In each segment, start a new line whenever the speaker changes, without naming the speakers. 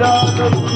রাধা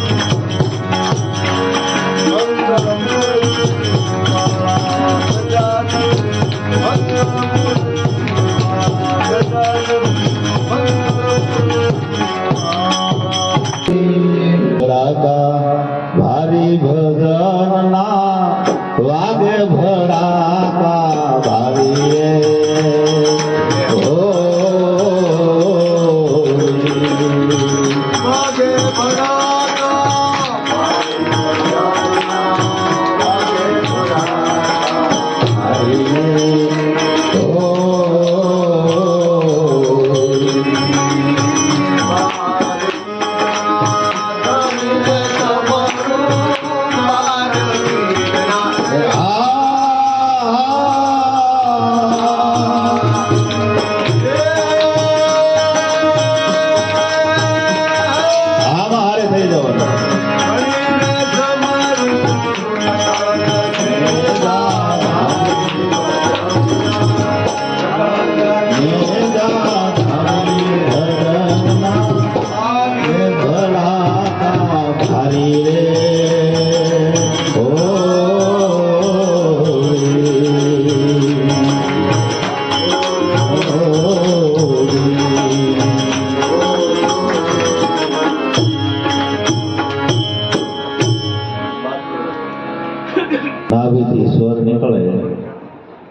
નાભીથી સ્વર નીકળે,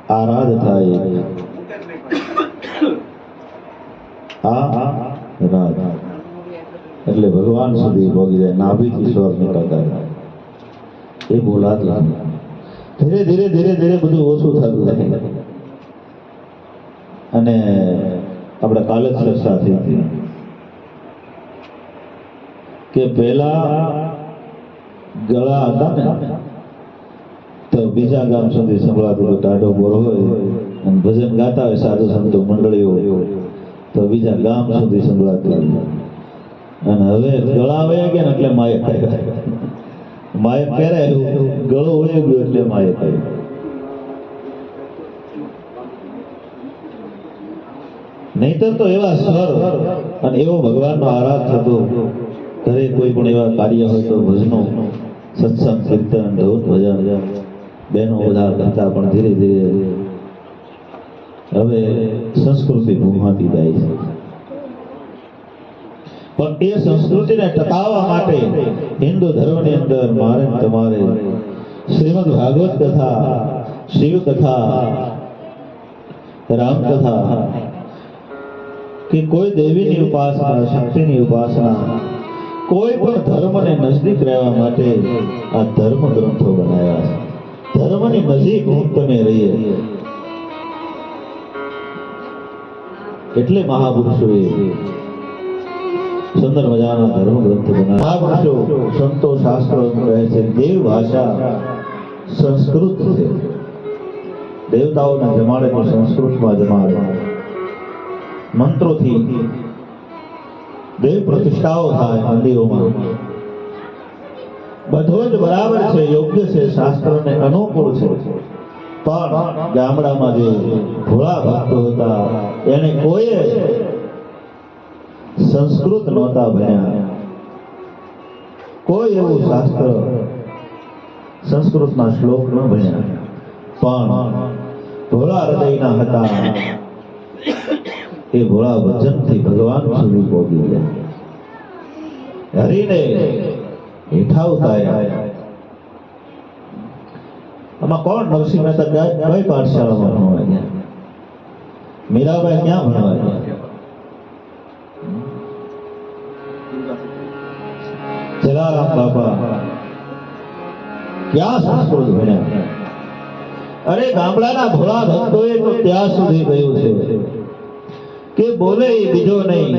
આરાધ થાય. આ રાધ એટલે ભગવાન સુધી ભોગી જાય, નાભીથી સ્વર નીકળતા એ બોલાતું. ધીરે ધીરે ધીરે ધીરે બધું ઓછું થતું થાય અને આપણે કાલે ચર્ચા થઈ હતી કે પહેલા ગળા હતા ને તો બીજા ગામ સુધી સંભળાતું ટાઢો બોર હોય અને ભજન ગાતા હોય સાધુ સંતો મંડળીઓ, તો બીજા ગામ સુધી સંભળાતું અને હવે ગળા વયા ગયા એટલે માયક માયક ક્યારે ગળો વયો ગયો એટલે માયક આવ્યું નહીતર તો એવા સ્વર અને એવો ભગવાનનો આરાધ થતો, ઘરે કોઈ પણ એવા કાર્ય હોય તો ભજનો, સત્સંગ, કીર્તન ધૂન ભજન. બહેનો બધા કરતા પણ ધીરે ધીરે હવે સંસ્કૃતિ ભૂમાતી જાય છે. પણ એ સંસ્કૃતિને ટકાવવા માટે હિન્દુ ધર્મની અંદર મારે તમારે શ્રીમદ ભાગવત કથા, શિવ કથા, રામ કથા કે કોઈ દેવીની ઉપાસના, શક્તિની ઉપાસના, કોઈ પણ ધર્મને નજદીક રહેવા માટે આ ધર્મ ગ્રંથો બનાવ્યા છે. ધર્મની નજીક હું તમે રહીએ. એટલે મહાપુરુષોએ સુંદર મજાના ધર્મ ગ્રંથ બનાવ્યા. મહાપુરુષો સંતો શાસ્ત્રો કહે છે, દેવ ભાષા સંસ્કૃત છે. દેવતાઓના જમાડે પણ સંસ્કૃતમાં જમાડે. મંત્રોથી દેવ પ્રતિષ્ઠાઓ થાય મંદિરોમાં બધું જ બરાબર છે, યોગ્ય છે, શાસ્ત્રને અનુકૂળ છે. પણ ગામડામાં જે ભોળા ભક્તો હતા, એને કોઈએ સંસ્કૃત નહોતા ભણ્યા. કોઈ એવું શાસ્ત્ર સંસ્કૃતના શ્લોક ન ભણ્યા. પણ ભોળા હૃદયના હતા. એ ભોળા વચનથી ભગવાન સુધી પહોંચી ગયા. હરીને હેઠા ઉતાર્યા આમાં કોણ નરસિંહ મહેતા કઈ પાઠશાળામાં ભણવા ગયા? મીરાબાઈ ક્યાં ભણવા ગયા? જલારામ બાપા. ક્યાં સંસ્કૃત ભણ્યા? અરે ગામડાના ભોળા ભક્તોએ તો ત્યાં સુધી ગયું છે કે બોલે બીજો નહીં.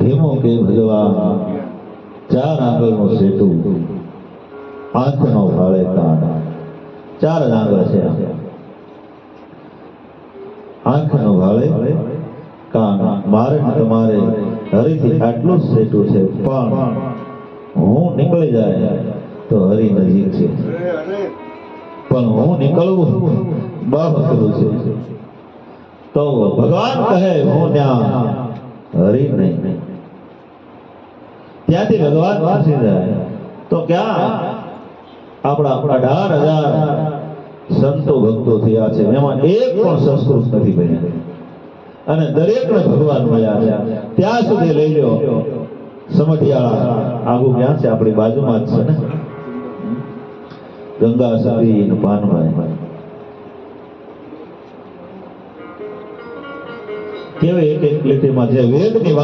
ધીમો કે ભગવાન? ચાર આંગળનું સેટું. આંખનો ફાળે કાન ચાર જ આંગળ છે આંખનો ભાળે કાન. મારે તમારે હરીથી આટલું જ સેટું છે, પણ હું નીકળી જાય તો હરી નજીક છે. પણ હું નીકળવું અઘરું છે. તો ભગવાન કહે, હું ત્યાં હરી નહીં. ત્યાંથી ભગવાન વાંચી જાય. તો ક્યાં? આપણા અઢાર હજાર સંતો ભક્તો થયા છે. એમાં એક પણ સંસ્કૃત નથી બન્યા. અને દરેકને ભગવાન મળ્યા છે. ત્યાં સુધી લઈ લો સમઢિયાળા, આગુ ક્યાં છે? આપણી બાજુમાં જ છે ને?
ગંગા સતી ને કેવી એક એક લીટીમાં જે વેદની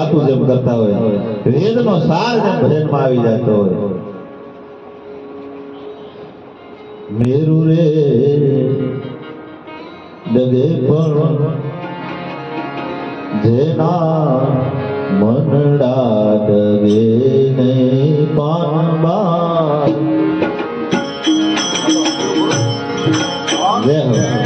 જેના મનડા ડગે નહીં પાનબા જય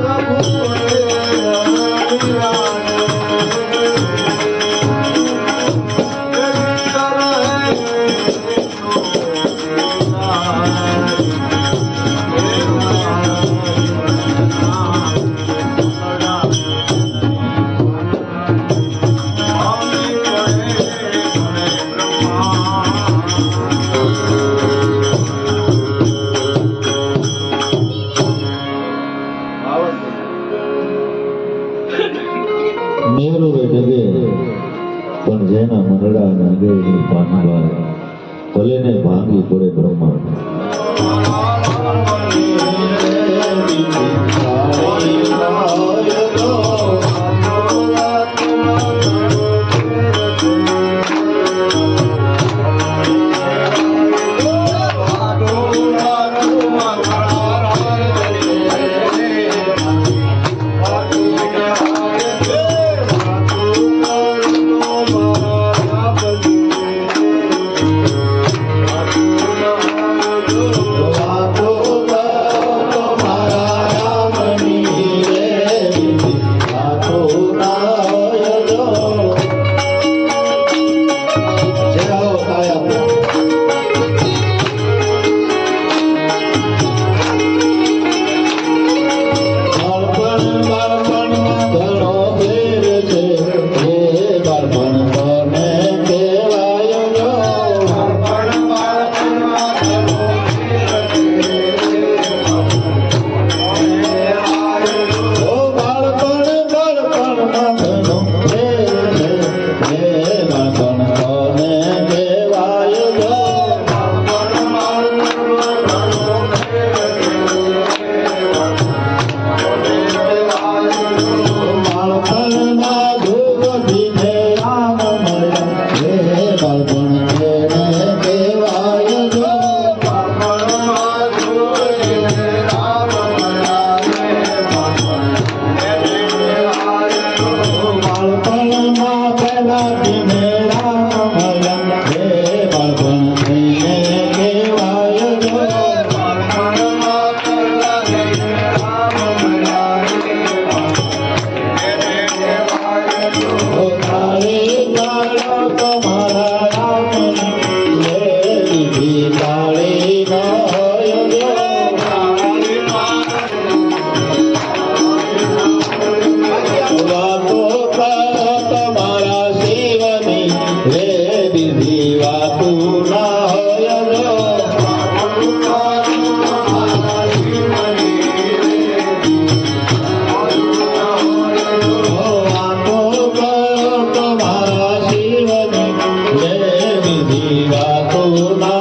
પ્રભુ Lord God.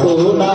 শোনা